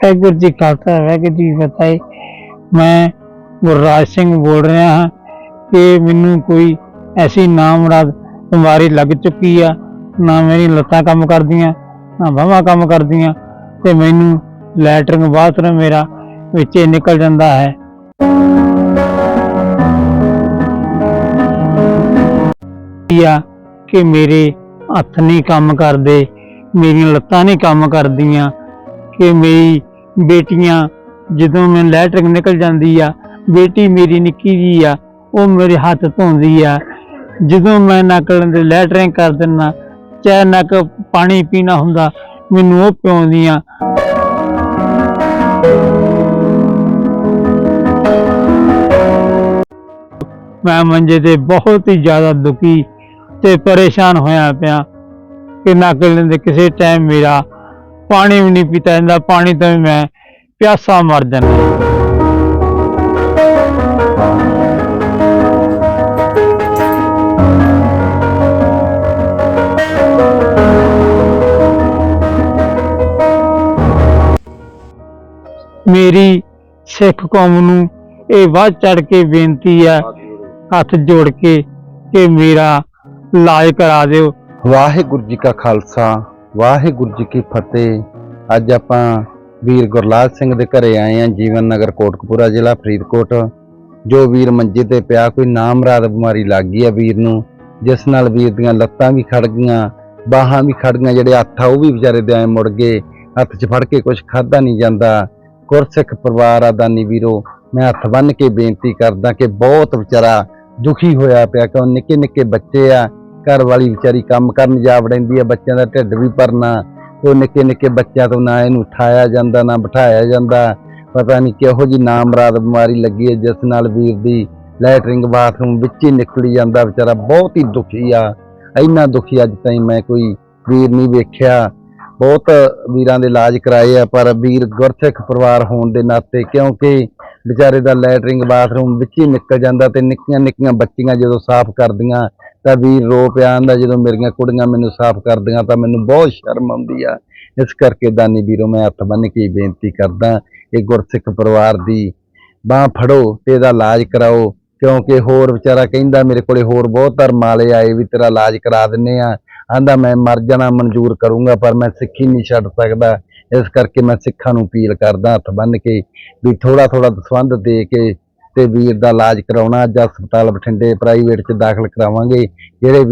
ਵਾਹਿਗੁਰੂ ਜੀ ਖਾਲਸਾ, ਵਾਹਿਗੁਰੂ ਜੀ ਕੀ ਫਤਿਹ। ਮੈਂ ਗੁਰਰਾਜ ਸਿੰਘ ਬੋਲ ਰਿਹਾ ਹਾਂ ਕਿ ਮੈਨੂੰ ਕੋਈ ਐਸੀ ਨਾਮਰਾਦ ਬਿਮਾਰੀ ਲੱਗ ਚੁੱਕੀ ਆ, ਨਾ ਮੇਰੀ ਲੱਤਾਂ ਕੰਮ ਕਰਦੀਆਂ, ਨਾ ਬਾਹਾਂ ਕੰਮ ਕਰਦੀਆਂ ਤੇ ਮੈਨੂੰ ਲੈਟਰਿੰਗ ਬਾਥਰੂਮ ਮੇਰਾ ਵਿੱਚੇ ਨਿਕਲ ਜਾਂਦਾ ਹੈ। ਆ ਕਿ ਮੇਰੇ ਹੱਥ ਨਹੀਂ ਕੰਮ ਕਰਦੇ, ਮੇਰੀਆਂ ਲੱਤਾਂ ਨਹੀਂ ਕੰਮ ਕਰਦੀਆਂ ਕਿ ਮੇਰੀ ਬੇਟੀਆਂ ਜਦੋਂ ਮੈਂ ਲੈਟਰਿੰਗ ਨਿਕਲ ਜਾਂਦੀ ਆ, ਬੇਟੀ ਮੇਰੀ ਨਿੱਕੀ ਜੀ ਆ, ਉਹ ਮੇਰੇ ਹੱਥ ਧੋਂਦੀ ਆ। ਜਦੋਂ ਮੈਂ ਨਕਲ ਦੇ ਲੈਟਰਿੰਗ ਕਰ ਦਿੰਨਾ ਚਾਹੇ ਨਕ ਪਾਣੀ ਪੀਣਾ ਹੁੰਦਾ, ਮੈਨੂੰ ਉਹ ਪਿਉਂਦੀਆਂ। ਮੈਂ ਮੰਜੇ ਤੇ ਬਹੁਤ ਹੀ ਜ਼ਿਆਦਾ ਦੁਖੀ ਤੇ ਪਰੇਸ਼ਾਨ ਹੋਇਆ ਪਿਆ ਕਿ ਨਕਲ ਦੇ ਕਿਸੇ ਟਾਈਮ ਮੇਰਾ ਪਾਣੀ ਵੀ ਨਹੀਂ ਪੀਤਾ ਜਾਂਦਾ, ਪਾਣੀ ਤੋਂ ਵੀ ਮੈਂ ਪਿਆਸਾ ਮਰ ਜਾਂਦਾ। ਮੇਰੀ ਸਿੱਖ ਕੌਮ ਨੂੰ ਇਹ ਵੱਧ ਚੜ ਕੇ ਬੇਨਤੀ ਹੈ, ਹੱਥ ਜੋੜ ਕੇ ਕਿ ਮੇਰਾ ਇਲਾਜ ਕਰਾ ਦਿਓ। ਵਾਹਿਗੁਰੂ ਜੀ ਕਾ ਖਾਲਸਾ। ਵਾਹਿਗੁਰੂ ਜੀ ਕੀ ਫਤਿਹ। ਅੱਜ ਆਪਾਂ ਵੀਰ ਗੁਰਲਾਲ ਸਿੰਘ ਦੇ ਘਰੇ ਆਏ ਆ ਜੀਵਨ ਨਗਰ ਕੋਟਕਪੂਰਾ ਜ਼ਿਲ੍ਹਾ ਫਰੀਦਕੋਟ। ਜੋ ਵੀਰ ਮੰਜੇ ਤੇ ਪਿਆ, ਕੋਈ ਨਾਮਰਾਦ ਬਿਮਾਰੀ ਲੱਗ ਗਈ ਆ ਵੀਰ ਨੂੰ, ਜਿਸ ਨਾਲ ਵੀਰ ਦੀਆਂ ਲੱਤਾਂ ਵੀ ਖੜ ਗਈਆਂ, ਬਾਹਾਂ ਵੀ ਖੜ ਗਈਆਂ, ਜਿਹੜੇ ਹੱਥ ਆ ਉਹ ਵੀ ਵਿਚਾਰੇ ਦੇ ਐ ਮੁੜ ਗਏ, ਹੱਥ 'ਚ ਫੜ ਕੇ ਕੁਝ ਖਾਦਾ ਨਹੀਂ ਜਾਂਦਾ। ਗੁਰਸਿੱਖ ਪਰਿਵਾਰ ਆ ਦਾਨੀ ਵੀਰੋ, ਮੈਂ ਹੱਥ ਬੰਨ ਕੇ ਬੇਨਤੀ ਕਰਦਾ ਕਿ ਬਹੁਤ ਵਿਚਾਰਾ ਦੁਖੀ ਹੋਇਆ ਪਿਆ ਕਿ ਨਿੱਕੇ ਨਿੱਕੇ ਬੱਚੇ ਆ ਘਰ ਵਾਲੀ ਵਿਚਾਰੀ ਕੰਮ ਕਰਨ ਜਾ ਵੜੈਂਦੀ ਆ, ਬੱਚਿਆਂ ਦਾ ਢਿੱਡ ਵੀ ਭਰਨਾ। ਉਹ ਨਿੱਕੇ ਨਿੱਕੇ ਬੱਚਿਆਂ ਤੋਂ ਨਾ ਇਹਨੂੰ ਉਠਾਇਆ ਜਾਂਦਾ, ਨਾ ਬਿਠਾਇਆ ਜਾਂਦਾ। ਪਤਾ ਨਹੀਂ ਕਿਹੋ ਜੀ ਨਾਮਰਾਦ ਬਿਮਾਰੀ ਲੱਗੀ ਹੈ ਜਿਸ ਨਾਲ ਵੀਰ ਦੀ ਲੈਟਰਿੰਗ ਬਾਥਰੂਮ ਵਿੱਚ ਹੀ ਨਿਕਲੀ ਜਾਂਦਾ, ਵਿਚਾਰਾ ਬਹੁਤ ਹੀ ਦੁਖੀ ਆ। ਇੰਨਾ ਦੁਖੀ ਅੱਜ ਤਾਈਂ ਮੈਂ ਕੋਈ ਵੀਰ ਨਹੀਂ ਵੇਖਿਆ। ਬਹੁਤ ਵੀਰਾਂ ਦੇ ਇਲਾਜ ਕਰਾਏ ਆ, ਪਰ ਵੀਰ ਗੁਰਸਿੱਖ ਪਰਿਵਾਰ ਹੋਣ ਦੇ ਨਾਤੇ ਕਿਉਂਕਿ ਵਿਚਾਰੇ ਦਾ ਲੈਟਰਿੰਗ ਬਾਥਰੂਮ ਵਿੱਚ ਹੀ ਨਿਕਲ ਜਾਂਦਾ ਤੇ ਨਿੱਕੀਆਂ ਨਿੱਕੀਆਂ ਬੱਚੀਆਂ ਜਦੋਂ ਸਾਫ਼ ਕਰਦੀਆਂ ਤਾਂ ਵੀਰ ਰੋ ਪਿਆ ਆਂਦਾ, ਜਦੋਂ ਮੇਰੀਆਂ ਕੁੜੀਆਂ ਮੈਨੂੰ ਸਾਫ਼ ਕਰਦੀਆਂ ਤਾਂ ਮੈਨੂੰ ਬਹੁਤ ਸ਼ਰਮ ਆਉਂਦੀ ਆ। ਇਸ ਕਰਕੇ ਦਾਨੀ ਵੀਰੋ, ਮੈਂ ਹੱਥ ਬੰਨ ਕੇ ਬੇਨਤੀ ਕਰਦਾ, ਇਹ ਗੁਰਸਿੱਖ ਪਰਿਵਾਰ ਦੀ ਬਾਹ ਫੜੋ ਤੇ ਇਹਦਾ ਇਲਾਜ ਕਰਾਓ, ਕਿਉਂਕਿ ਹੋਰ ਵਿਚਾਰਾ ਕਹਿੰਦਾ, ਮੇਰੇ ਕੋਲੇ ਹੋਰ ਬਹੁਤ ਧਰਮ ਵਾਲੇ ਆਏ ਵੀ ਤੇਰਾ ਇਲਾਜ ਕਰਾ ਦਿੰਨੇ ਆ। ਆਂਦਾ, ਮੈਂ ਮਰ ਜਾਣਾ, ਮਨਜ਼ੂਰ ਕਰੂੰਗਾ, ਪਰ ਮੈਂ ਸਿੱਖੀ ਨਹੀਂ ਛੱਡ ਸਕਦਾ। ਇਸ ਕਰਕੇ ਮੈਂ ਸਿੱਖਾਂ ਨੂੰ ਅਪੀਲ ਕਰਦਾ, ਹੱਥ ਬੰਨ ਕੇ ਵੀ ਥੋੜਾ ਥੋੜਾ ਦਸਵੰਧ ਦੇ ਕੇ ਤੇ ਵੀਰ ਦਾ ਇਲਾਜ ਕਰਾਉਣਾ ਅੱਜ ਹਸਪਤਾਲ ਬਠਿੰਡੇ ਪ੍ਰਾਈਵੇਟ 'ਚ ਦਾਖਲ ਕਰਾਵਾਂਗੇ ਜਿਹੜੇ